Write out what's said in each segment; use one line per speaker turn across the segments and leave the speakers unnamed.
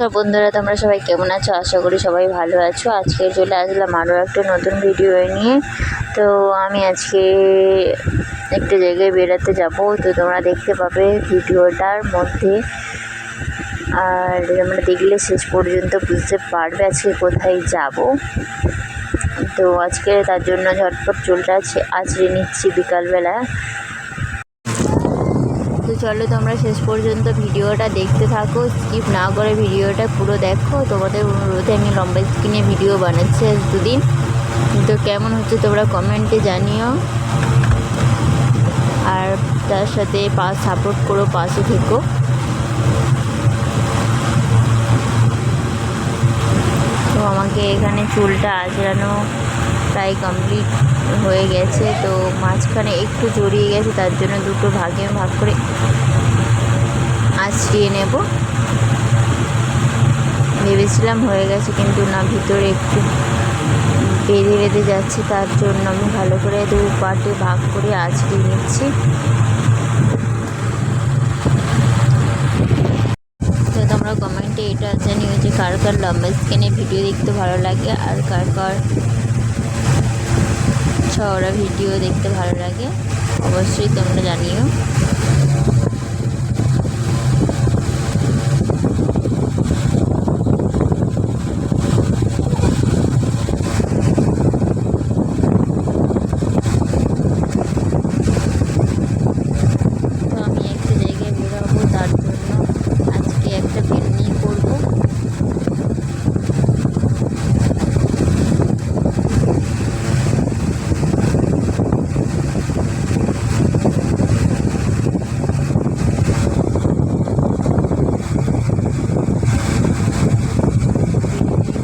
তো বন্ধুরা, তোমরা সবাই কেমন আছো? আশা করি সবাই ভালো আছো। আজকে চলে আসলাম আরও একটা নতুন ভিডিও নিয়ে। তো আমি আজকে একটা জায়গায় বেড়াতে যাব। তো তোমরা দেখতে পাবে ভিডিওটার মধ্যে। আর তোমরা দেখলে শেষ পর্যন্ত বুঝতে পারবে আজকে কোথায় যাব। তো আজকে তার জন্য ঝটপট চুলটা আছড়ে নিচ্ছি বিকালবেলা। চলো তোমরা শেষ পর্যন্ত ভিডিওটা দেখতে থাকো স্কিপ না করে ভিডিওটা পুরো দেখো। তোমাদের অনুরোধে আমি লম্বা স্ক্রিনে ভিডিও বানাচ্ছি আজ দুদিন। তো কেমন হচ্ছে তোমরা কমেন্টে জানিও। আর তার সাথে পাস সাপোর্ট করো, পাশে থেকো। তো আমাকে এখানে চুলটা আঁচড়ানো প্রায় কমপ্লিট হয়ে গেছে। তো মাঝখানে একটু জড়িয়ে গেছে, তার জন্য দুটো ভাগে ভাগ করে আঁচড়িয়ে নেব। ভেবেছিলাম হয়ে গেছে, কিন্তু না, ভিতরে একটু বেঁধে বেঁধে যাচ্ছে, তার জন্য আমি ভালো করে দু পার্টে ভাগ করে আঁচড়িয়ে নিচ্ছি। তো তোমরা কমেন্টে এটা জানিও যে কার কার লম্বা স্ক্রিনে ভিডিও দেখতে ভালো লাগে আর কার কার চওড়া ভিডিও দেখতে ভালো লাগে। অবশ্যই তোমরা জানিও তো আমি একটা জায়গায় বেরোবো তার জন্য আজকে একটা বেলনি করব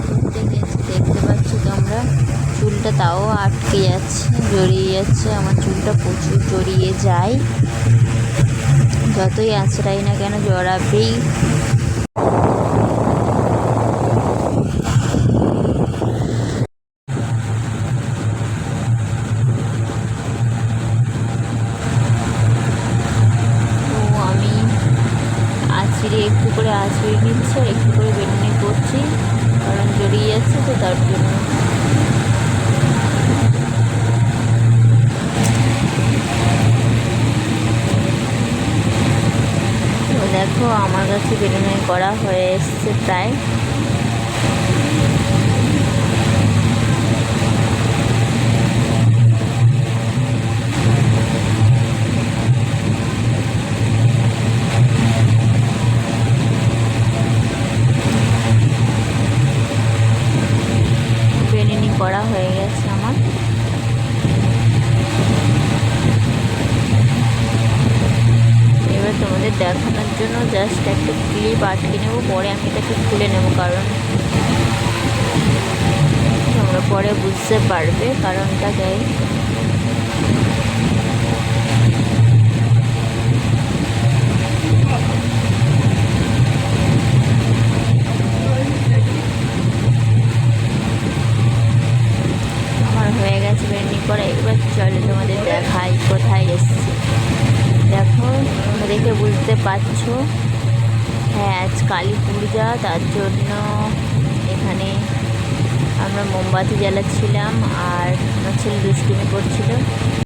ঘুরতে গেছি দেখতে পাচ্ছ তোমরা চুলটা তাও আটকে যাচ্ছে, জড়িয়ে যাচ্ছে, আমার চুলটা প্রচুর জড়িয়ে যায়। যতই আঁচড়াই না কেন জড়াবেই। আঁচড়ে একটু করে আঁচড়ে নিচ্ছি আর একটু করে বেনুনি করছি, কারণ জড়িয়ে যাচ্ছে তো তার জন্য তো দেখো আমার কাছে বেলুনি করা হয়ে এসছে প্রায়। করা হয়ে গেছে। দেখানোর জন্য জাস্ট একটা ক্লিপ আটকে নেব, পরে আমি এটাকে খুলে নেব, কারণ তোমরা পরে বুঝতে পারবে কারণটা দেয়। দেখে বুঝতে পারছ? হ্যাঁ আজ কালী পূজা, তার জন্য এখানে আমরা মোমবাতি জ্বালাচ্ছিলাম আর আমার ছেলে দুষ্টুমি করছিল।